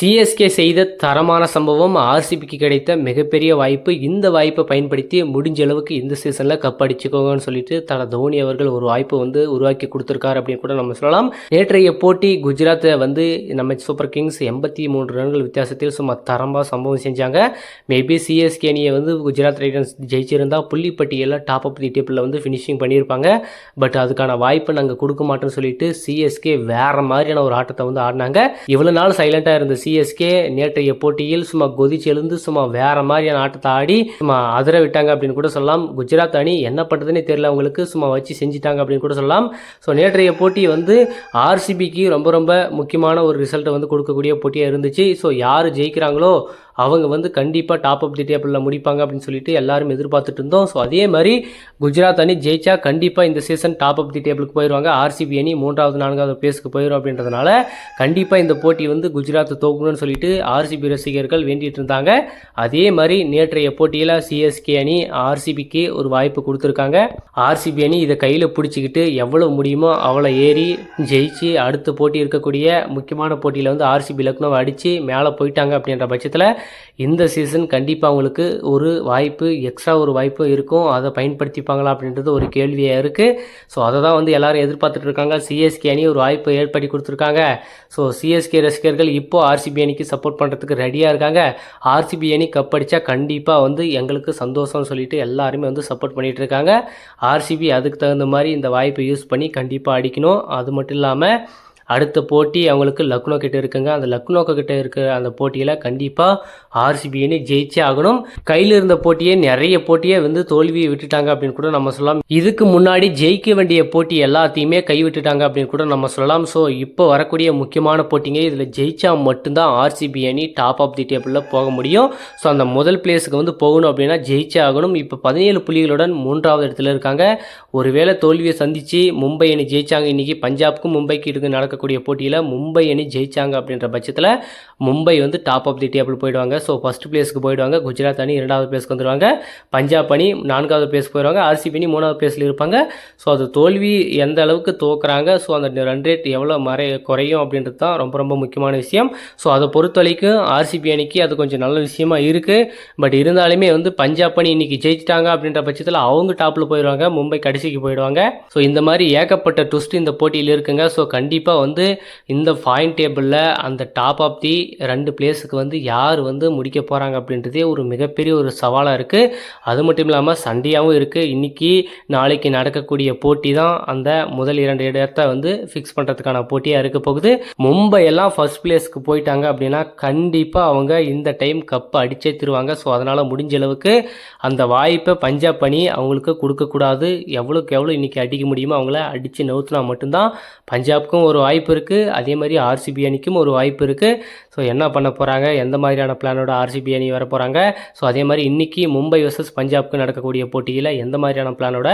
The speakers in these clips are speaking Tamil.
சிஎஸ்கே செய்த தரமான சம்பவம் ஆர்சிபிக்கு கிடைத்த மிகப்பெரிய வாய்ப்பு. இந்த வாய்ப்பை பயன்படுத்தி முடிஞ்ச அளவுக்கு இந்த சீசனில் கப் அடிச்சுக்கோங்கன்னு சொல்லிட்டு தல தோனி அவர்கள் ஒரு வாய்ப்பு வந்து உருவாக்கி கொடுத்துருக்காரு அப்படின்னு கூட நம்ம சொல்லலாம். நேற்றைய போட்டி குஜராத்தை வந்து நம்ம சூப்பர் கிங்ஸ் எண்பத்தி மூன்று ரன்கள் வித்தியாசத்தில் சும்மா தரமாக சம்பவம் செஞ்சாங்க. மேபி சிஎஸ்கே அணியை வந்து குஜராத் ரைடன்ஸ் ஜெயிச்சிருந்தால் புள்ளிப்பட்டியலில் டாப் ஆஃப் தி டேபிளில் வந்து ஃபினிஷிங் பண்ணியிருப்பாங்க. பட் அதுக்கான வாய்ப்பை நாங்கள் கொடுக்க மாட்டோம்னு சொல்லிட்டு சிஎஸ்கே வேறு மாதிரியான ஒரு ஆட்டத்தை வந்து ஆடினாங்க. இவ்வளோ நாள் சைலண்ட்டாக இருந்த சிஎஸ்கே நேற்றைய போட்டியில் சும்மா கொதிச்சு எழுந்து சும்மா வேற மாதிரியான ஆட்டத்தை ஆடி சும்மா அதிர விட்டாங்க அப்படின்னு கூட சொல்லலாம். குஜராத் அணி என்ன பண்ணுறதுன்னே தெரியல அவங்களுக்கு. சும்மா வச்சு செஞ்சுட்டாங்க அப்படின்னு கூட சொல்லலாம். ஸோ நேற்றைய போட்டி வந்து ஆர்சிபிக்கு ரொம்ப ரொம்ப முக்கியமான ஒரு ரிசல்ட்டை வந்து கொடுக்கக்கூடிய போட்டியாக இருந்துச்சு. ஸோ யார் ஜெயிக்கிறாங்களோ அவங்க வந்து கண்டிப்பாக டாப் அப் தி டேபிளில் முடிப்பாங்க அப்படின்னு சொல்லிட்டு எல்லாரும் எதிர்பார்த்துட்டு இருந்தோம். ஸோ அதே மாதிரி குஜராத் அணி ஜெயிச்சா கண்டிப்பாக இந்த சீசன் டாப் அப் தி டேபிளுக்கு போயிடுவாங்க ஆர்சிபி அணி மூன்றாவது நான்காவது பேஸுக்கு போயிடும் அப்படின்றதுனால கண்டிப்பாக இந்த போட்டி வந்து குஜராத் தோக்கணும்னு சொல்லிட்டு ஆர்சிபி ரசிகர்கள் வேண்டிட்டு இருந்தாங்க. அதே மாதிரி நேற்றைய போட்டியில் சிஎஸ்கே அணி ஆர்சிபிக்கு ஒரு வாய்ப்பு கொடுத்துருக்காங்க. ஆர்சிபி அணி இதை கையில் பிடிச்சிக்கிட்டு எவ்வளோ முடியுமோ அவ்வளோ ஏறி ஜெயிச்சு அடுத்த போட்டி இருக்கக்கூடிய முக்கியமான போட்டியில் வந்து ஆர்சிபி லக்னோவை அடித்து மேலே போயிட்டாங்க அப்படின்ற பட்சத்தில் இந்த சீசன் கண்டிப்பாக அவங்களுக்கு ஒரு வாய்ப்பு எக்ஸ்ட்ரா ஒரு வாய்ப்பு இருக்கும். அதை பயன்படுத்திப்பாங்களா அப்படின்றது ஒரு கேள்வியாக இருக்குது ஸோ அதை தான் வந்து எல்லோரும் எதிர்பார்த்துட்டு இருக்காங்க. சிஎஸ்கே அணி ஒரு வாய்ப்பை ஏற்படுத்தி கொடுத்துருக்காங்க. ஸோ சிஎஸ்கே ரசிகர்கள் இப்போ ஆர்சிபி அணிக்கு சப்போர்ட் பண்ணுறதுக்கு ரெடியாக இருக்காங்க. ஆர்சிபி அணி கப் அடித்தா கண்டிப்பாக வந்து எங்களுக்கு சந்தோஷம்னு சொல்லிட்டு எல்லாருமே வந்து சப்போர்ட் பண்ணிகிட்டு இருக்காங்க. ஆர்சிபி அதுக்கு தகுந்த மாதிரி இந்த வாய்ப்பை யூஸ் பண்ணி கண்டிப்பாக அடிக்கணும். அது மட்டும் இல்லாமல் அடுத்த போட்டி அவங்களுக்கு லக்னோ கிட்ட இருக்குங்க. அந்த லக்னோ கிட்ட இருக்கிற அந்த போட்டியில் கண்டிப்பாக ஆர்சிபி அணி ஜெயிச்சே ஆகணும். கையில் இருந்த போட்டியே நிறைய போட்டியை வந்து தோல்வியை விட்டுட்டாங்க அப்படின்னு கூட நம்ம சொல்லலாம். இதுக்கு முன்னாடி ஜெயிக்க வேண்டிய போட்டி எல்லாத்தையுமே கைவிட்டுட்டாங்க அப்படின்னு கூட நம்ம சொல்லலாம். ஸோ இப்போ வரக்கூடிய முக்கியமான போட்டிங்க இதில் ஜெயிச்சா மட்டும்தான் ஆர்சிபி அணி டாப் ஆஃப் தி டேபிளில் போக முடியும். ஸோ அந்த முதல் பிளேஸுக்கு வந்து போகணும் அப்படின்னா ஜெயிச்சே ஆகணும். இப்போ பதினேழு புள்ளிகளுடன் மூன்றாவது இடத்துல இருக்காங்க. ஒருவேளை தோல்வியை சந்தித்து மும்பை அணி ஜெயிச்சாங்க. இன்னைக்கு பஞ்சாப்க்கும் மும்பைக்கு இருக்கு நடக்கக்கூடிய போட்டியில் மும்பை அணி ஜெயிச்சாங்க அப்படின்ற பட்சத்தில் மும்பை வந்து டாப் ஆஃப் தி டேபிள் போயிடுவாங்க. ஸோ ஃபஸ்ட் பிளேஸ்க்கு போயிடுவாங்க. குஜராத் அணி இரண்டாவது பிளேஸ்க்கு வந்துடுவாங்க பஞ்சாப் அணி நான்காவது பிளேஸ் போயிடுவாங்க. ஆர்சிபி அணி மூணாவது பிளேஸில் இருப்பாங்க. ஸோ அது தோல்வி எந்த அளவுக்கு தோக்குறாங்க? ஸோ அந்த ரன் ரேட் எவ்வளோ மறை குறையும் அப்படின்றது தான் ரொம்ப ரொம்ப முக்கியமான விஷயம். ஸோ அதை பொறுத்த வரைக்கும் ஆர்சிபி அணிக்கு அது கொஞ்சம் நல்ல விஷயமா இருக்குது பட் இருந்தாலுமே வந்து பஞ்சாப் அணி இன்னைக்கு ஜெயிச்சிட்டாங்க அப்படின்ற பட்சத்தில் அவங்க டாப்பில் போயிடுவாங்க. மும்பை கடைசிக்கு போயிடுவாங்க. ஸோ இந்த மாதிரி ஏகப்பட்ட ட்விஸ்ட் இந்த போட்டியில் இருக்குங்க. ஸோ கண்டிப்பாக வந்து இந்த பாயிண்ட் டேபிளில் அந்த டாப் ஆஃப் தி ரெண்டு பிளேஸுக்கு வந்து யார் வந்து முடிக்க போகிறாங்க அப்படின்றதே ஒரு மிகப்பெரிய ஒரு சவாலாக இருக்குது அது மட்டும் இல்லாமல் சண்டையாகவும் இருக்குது இன்றைக்கி நாளைக்கு நடக்கக்கூடிய போட்டி தான் அந்த முதல் இரண்டு இடத்த வந்து ஃபிக்ஸ் பண்ணுறதுக்கான போட்டியாக இருக்க போகுது. மும்பை எல்லாம் ஃபர்ஸ்ட் பிளேஸ்க்கு போயிட்டாங்க அப்படின்னா கண்டிப்பாக அவங்க இந்த டைம் கப்பை அடிச்சே திருவாங்க. ஸோ அதனால் முடிஞ்ச அளவுக்கு அந்த வாய்ப்பை பஞ்சாப் அணி அவங்களுக்கு கொடுக்கக்கூடாது. எவ்வளோக்கு எவ்வளோ இன்றைக்கி அடிக்க முடியுமோ அவங்கள அடித்து நவுத்துனா மட்டும்தான் பஞ்சாப்க்கும் ஒரு வாய்ப்பு இருக்குது அதே மாதிரி ஆர்சிபி அணிக்கும் ஒரு வாய்ப்பு இருக்குது ஸோ என்ன பண்ண போகிறாங்க எந்த மாதிரியான பிளானோட ஆர்சிபி அணி வர போகிறாங்க ஸோ அதே மாதிரி இன்றைக்கி மும்பை வர்சஸ் பஞ்சாப்க்கு நடக்கக்கூடிய போட்டியில் எந்த மாதிரியான பிளானோட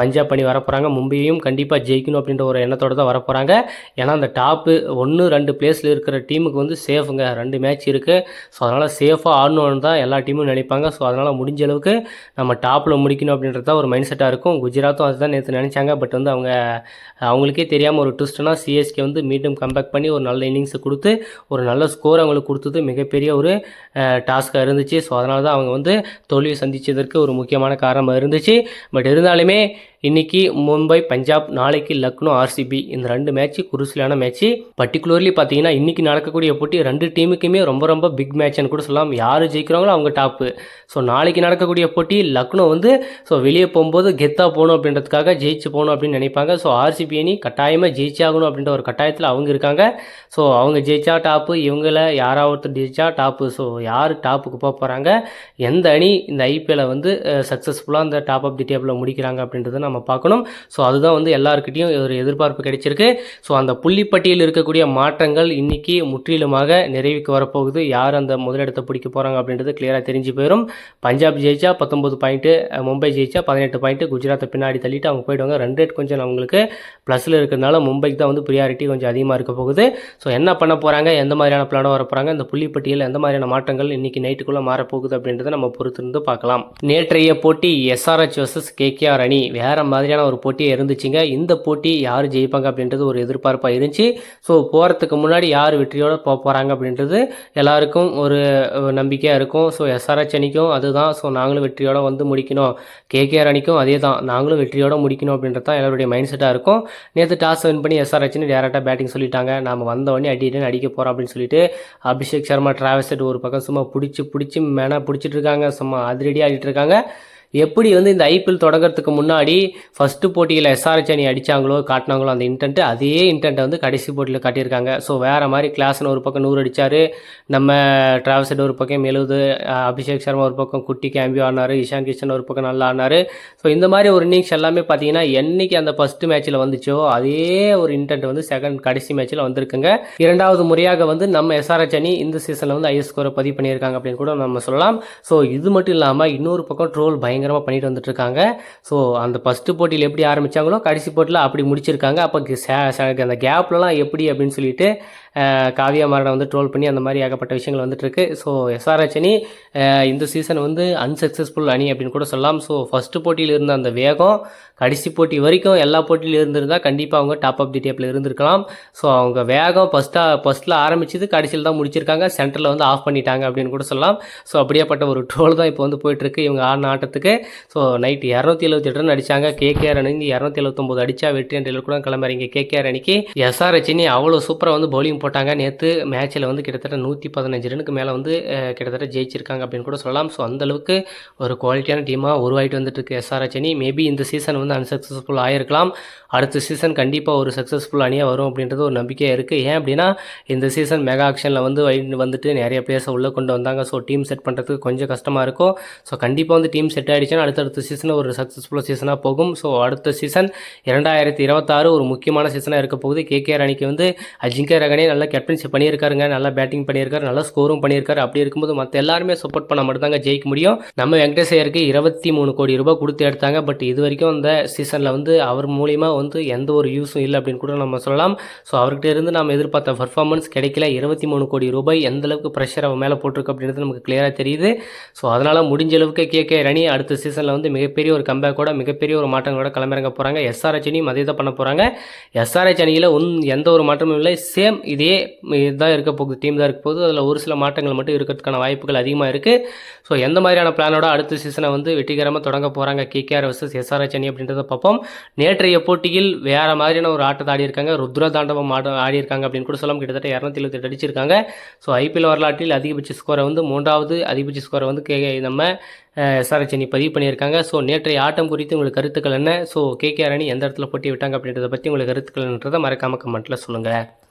பஞ்சாப் அணி வர போகிறாங்க மும்பையும் கண்டிப்பாக ஜெயிக்கணும் அப்படின்ற ஒரு எண்ணத்தோடு தான் வர போகிறாங்க ஏன்னா அந்த டாப்பு ஒன்று ரெண்டு பிளேஸில் இருக்கிற டீமுக்கு வந்து சேஃபுங்க ரெண்டு மேட்ச் இருக்குது ஸோ அதனால் சேஃபாக ஆடணும்னு தான் எல்லா டீமும் நினைப்பாங்க. ஸோ அதனால் முடிஞ்ச அளவுக்கு நம்ம டாப்பில் முடிக்கணும் அப்படின்றது தான் ஒரு மைண்ட் செட்டாக இருக்கும். குஜராத்தும் அதுதான் நேற்று நினச்சாங்க. பட் வந்து அவங்க அவங்களுக்கே தெரியாமல் ஒரு ட்விஸ்ட்னா சிஎஸ்கே வந்து மீண்டும் கம்பேக் பண்ணி ஒரு நல்ல இன்னிங்ஸை கொடுத்து ஒரு நல்ல ஸ்கோர் அவங்களுக்கு கொடுத்தது மிகப்பெரிய ஒரு டாஸ்க்காக இருந்துச்சு. ஸோ அதனால தான் அவங்க வந்து தோல்வியை சந்தித்ததற்கு ஒரு முக்கியமான காரணமாக இருந்துச்சு. பட் இருந்தாலுமே இன்னைக்கு மும்பை பஞ்சாப் நாளைக்கு லக்னோ ஆர்சிபி இந்த ரெண்டு மேட்ச் குருசிலான மேட்ச் பர்டிகுலர்லி பார்த்தீங்கன்னா இன்னைக்கு நடக்கக்கூடிய போட்டி ரெண்டு டீமுக்குமே ரொம்ப ரொம்ப பிக் மேட்ச்னு கூட சொல்லலாம். யார் ஜெயிக்கிறாங்களோ அவங்க டாப்பு ஸோ நாளைக்கு நடக்கக்கூடிய போட்டி லக்னோ வந்து ஸோ வெளியே போகும்போது கெத்தாக போகணும் அப்படின்றதுக்காக ஜெயிச்சு போகணும் அப்படின்னு நினைப்பாங்க. ஸோ ஆர்சிபி அணி கட்டாயமாக ஜெயிச்சாகணும் அப்படின்ற ஒரு கட்டாயத்தில் அவங்க இருக்காங்க. ஸோ அவங்க ஜெயிச்சா டாப்பு இவங்கள யாராவது ஒருத்தர் ஜெயிச்சா டாப்பு ஸோ யார் டாப்புக்கு போக போகிறாங்க எந்த அணி இந்த ஐபிஎல்லை வந்து சக்ஸஸ்ஃபுல்லாக அந்த டாப் ஆஃப் தி டேபிளில் முடிக்கிறாங்க அப்படின்றத நம்ம நம்ம பார்க்கணும். ஸோ அதுதான் வந்து எல்லாருக்கிட்டையும் ஒரு எதிர்பார்ப்பு கிடைச்சிருக்கு. ஸோ அந்த புள்ளிப்பட்டியில் இருக்கக்கூடிய மாற்றங்கள் இன்றைக்கி முற்றிலுமாக நிறைவுக்கு வரப்போகுது. யார் அந்த முதலிடத்தை பிடிக்க போகிறாங்க அப்படின்றது கிளியராக தெரிஞ்சு போயிடும் பஞ்சாப் ஜெயிச்சா பத்தொம்பது பாயிண்ட்டு மும்பை ஜெயிச்சா பதினெட்டு பாயிண்ட்டு குஜராத்தை பின்னாடி தள்ளிட்டு அவங்க போயிடுவாங்க. ரன் ரேட் கொஞ்சம் அவங்களுக்கு ப்ளஸில் இருக்கிறதுனால மும்பைக்கு தான் வந்து ப்ரியாரிட்டி கொஞ்சம் அதிகமாக இருக்க போகுது. ஸோ என்ன பண்ண போகிறாங்க எந்த மாதிரியான பிளானோ வர போகிறாங்க இந்த புள்ளிப்பட்டியில் எந்த மாதிரியான மாற்றங்கள் இன்றைக்கி நைட்டுக்குள்ளே மாறப்போகுது அப்படின்றத நம்ம பொறுத்திருந்து பார்க்கலாம். நேற்றைய போட்டி எஸ்ஆர்ஹெச் வர்சஸ் கேகேஆர் அணி. வேறு மாதிரியான ஒரு போட்டியே இருந்துச்சுங்க. இந்த போட்டி யார் ஜெயிப்பாங்க அப்படின்றது ஒரு எதிர்பார்ப்பாக இருந்துச்சு. ஸோ போகிறதுக்கு முன்னாடி யார் வெற்றியோடு போக போகிறாங்க அப்படின்றது எல்லாருக்கும் ஒரு நம்பிக்கையாக இருக்கும். ஸோ எஸ்ஆர்எச் அணிக்கும் அதுதான். ஸோ நாங்களும் வெற்றியோடு வந்து முடிக்கணும். கேகேஆர் அணிக்கும் அதே தான் நாங்களும் வெற்றியோட முடிக்கணும் அப்படின்றது தான் எல்லாருடைய மைண்ட் செட்டாக இருக்கும். நேற்று டாஸ் வின் பண்ணி எஸ்ஆர்ஹெச்னு டேரெக்டாக பேட்டிங் சொல்லிட்டாங்க. நாம் வந்தவொடனே உடனே அடிக்க போகிறோம் அப்படின்னு சொல்லிட்டு அபிஷேக் சர்மா டிராவல்ஸ் ஒரு பக்கம் சும்மா பிடிச்சி பிடிச்சி மேனாக பிடிச்சிட்டு இருக்காங்க. சும்மா அதிரடியாக ஆடிட்டு இருக்காங்க. எப்படி வந்து இந்த ஐபிஎல் தொடங்குறதுக்கு முன்னாடி ஃபஸ்ட்டு போட்டியில் எஸ்ஆர்ஹெச் அணி அடித்தாங்களோ காட்டினாங்களோ அந்த இன்டென்ட் அதே இன்டென்ட்டை வந்து கடைசி போட்டியில் காட்டியிருக்காங்க. ஸோ வேறு மாதிரி கிளாஸ்னு ஒரு பக்கம் நூறு அடித்தார் நம்ம டிராவல்ஸ் ஒரு பக்கம் எழுபது அபிஷேக் சர்மா ஒரு பக்கம் குட்டி கேம்பியோ ஆனார் இஷான் கிஷன் ஒரு பக்கம் நல்லா ஆனார். ஸோ இந்த மாதிரி ஒரு இன்னிங்ஸ் எல்லாமே பார்த்தீங்கன்னா என்னைக்கு அந்த ஃபஸ்ட்டு மேட்ச்சில் வந்துச்சோ அதே ஒரு இன்டென்ட் வந்து செகண்ட் கடைசி மேட்ச்சில் வந்திருக்குங்க. இரண்டாவது முறையாக வந்து நம்ம எஸ்ஆர்ஹெச் அணி இந்த சீசனில் வந்து ஐஎஸ் ஸ்கோரை பதிவு பண்ணியிருக்காங்க அப்படின்னு கூட நம்ம சொல்லலாம். ஸோ இது மட்டும் இல்லாமல் இன்னொரு பக்கம் ட்ரோல் பயங்கரமாக பண்ணிட்டு வந்துட்டுருக்காங்க. ஸோ அந்த ஃபஸ்ட்டு போட்டியில் எப்படி ஆரம்பித்தாங்களோ கடைசி போட்டியில் அப்படி முடிச்சிருக்காங்க. அப்போ அந்த கேப்லலாம் எப்படி அப்படின்னு சொல்லிட்டு காவியா மாறனை வந்து ட்ரோல் பண்ணி அந்த மாதிரி ஏகப்பட்ட விஷயங்கள் வந்துட்டுருக்கு. ஸோ எஸ்ஆர்ஹெச் அணி இந்த சீசன் வந்து அன்சக்ஸஸ்ஃபுல் அணி அப்படின்னு கூட சொல்லலாம். ஸோ ஃபஸ்ட்டு போட்டியில் இருந்த அந்த வேகம் கடைசி போட்டி வரைக்கும் எல்லா போட்டியிலும் இருந்திருந்தால் கண்டிப்பாக அவங்க டாப் ஆஃப் தி டேப்பில் இருந்திருக்கலாம். ஸோ அவங்க வேகம் ஃபஸ்ட்டாக ஃபஸ்ட்டில் ஆரம்பிச்சது கடைசியில் தான் முடிச்சிருக்காங்க. சென்டரில் வந்து ஆஃப் பண்ணிட்டாங்க அப்படின்னு கூட சொல்லலாம். ஸோ அப்படியேப்பட்ட ஒரு ட்ரோல் தான் இப்போ வந்து போயிட்டுருக்கு இவங்க ஆடின ஆட்டத்துக்கு. ஸோ நைட்டு இரநூத்தி எழுபத்தி எட்டு ரன் அடித்தாங்க கேகேஆர் அணி இரநூத்தி எழுபத்தொம்போது அடித்தா வெற்றி என்ற கூட கிளம்புறீங்க கேகேஆர் அணிக்கு. எஸ்ஆர்ஹெச் அணி அவ்வளோ சூப்பராக வந்து பவுலிங் போட்டாங்க. நேற்று மேட்ச்சில் வந்து கிட்டத்தட்ட நூற்றி பதினஞ்சு ரனுக்கு மேலே வந்து கிட்டத்தட்ட ஜெயிச்சிருக்காங்க அப்படின்னு கூட சொல்லலாம். ஸோ அந்தளவுக்கு ஒரு குவாலிட்டியான டீமாக உருவாகிட்டு வந்துட்டு இருக்கு எஸ்ஆர்ஹெச் அணி மேபி இந்த சீசன் வந்து அன்சக்ஸஸ்ஃபுல் ஆகிருக்கலாம் அடுத்த சீசன் கண்டிப்பாக ஒரு சக்ஸஸ்ஃபுல் அணியாக வரும் அப்படின்றது ஒரு நம்பிக்கையாக இருக்குது ஏன் அப்படின்னா இந்த சீசன் மெகா ஆக்ஷனில் வந்து வந்துட்டு நிறைய பிளேயர்ஸை உள்ளே கொண்டு வந்தாங்க. ஸோ டீம் செட் பண்ணுறதுக்கு கொஞ்சம் கஷ்டமாக இருக்கும். ஸோ கண்டிப்பாக வந்து டீம் செட் ஆகிடுச்சுன்னா அடுத்தடுத்த சீசன் ஒரு சக்ஸஸ்ஃபுல் சீசனாக போகும். ஸோ அடுத்த சீசன் இரண்டாயிரத்தி இருபத்தாறு ஒரு முக்கியமான சீசனாக இருக்க போகுது. கேகேஆர் அணிக்கு வந்து அஜிங்கே ரகனே நல்லா கேப்டன்ஷிப் பண்ணியிருக்காருங்க நல்லா பேட்டிங் பண்ணியிருக்காரு நல்லா ஸ்கோரும் பண்ணியிருக்காரு. அப்படி இருக்கும்போது மற்ற எல்லாருமே சப்போர்ட் பண்ண மட்டும்தாங்க ஜெயிக்க முடியும். நம்ம வெங்கடேசையருக்கு இருபத்தி மூணு கோடி ரூபாய் கொடுத்து எடுத்தாங்க. பட் இது வரைக்கும் இந்த சீசனில் வந்து அவர் மூலியமா வந்து எந்த ஒரு யூஸும் இல்லை அப்படின்னு கூட நம்ம சொல்லலாம். ஸோ அவர்கிட்ட இருந்து நம்ம எதிர்பார்த்த பர்ஃபார்மன்ஸ் கிடைக்கல. இருபத்தி மூணு கோடி ரூபாய் எந்த அளவுக்கு ப்ரெஷர் அவன் மேலே போட்டிருக்கு அப்படின்றது நமக்கு கிளியராக தெரியுது. ஸோ அதனால் முடிஞ்ச அளவுக்கு கே கே ரணி அடுத்த சீசனில் வந்து மிகப்பெரிய ஒரு கம்பேக்கோட மிகப்பெரிய ஒரு மாற்றங்களோட கிளம்பிறங்க போகிறாங்க எஸ்ஆர்ஹெச் அணியும் அதே தான் பண்ண போகிறாங்க எஸ்ஆர்ஹெச் அணியில் ஒன் எந்த ஒரு மாற்றமும் இல்லை. சேம் இதே இதுதான் இருக்க போகுது டீம் தான் இருக்க போகுது. அதில் ஒரு சில மாற்றங்கள் மட்டும் இருக்கிறதுக்கான வாய்ப்புகள் அதிகமாக இருக்குது ஸோ எந்த மாதிரியான பிளானோட அடுத்த சீசனை வந்து வெற்றிகரமாக தொடங்க போகிறாங்க கேகேஆர் வர்சஸ் எஸ்ஆர்ஹெச் அணி அப்படின்றத பார்ப்போம். நேற்றைய போட்டியில் வேறு மாதிரியான ஒரு ஆட்டத்தை ஆடி இருக்காங்க ருத்ர தாண்டவம் ஆட ஆடி இருக்காங்க அப்படின்னு கூட சொல்லலாம். கிட்டத்தட்ட இரநூத்தி எழுபத்தெட்டு அடிச்சிருக்காங்க. ஸோ ஐபிஎல் வரலாற்றில் அதிகபட்ச ஸ்கோரை வந்து மூன்றாவது அதிகபட்ச ஸ்கோரை வந்து கே நம்ம எஸ்ஆர்ஹெச் அணி பதிவு பண்ணியிருக்காங்க. ஸோ நேற்றைய ஆட்டம் குறித்து உங்களுக்கு கருத்துக்கள் என்ன? ஸோ கேகேஆர் அணி எந்த இடத்துல போட்டி விட்டாங்க அப்படின்றத பற்றி உங்களுக்கு கருத்துக்கள்ன்றதை மறக்காமல் கமெண்ட்டில் சொல்லுங்கள்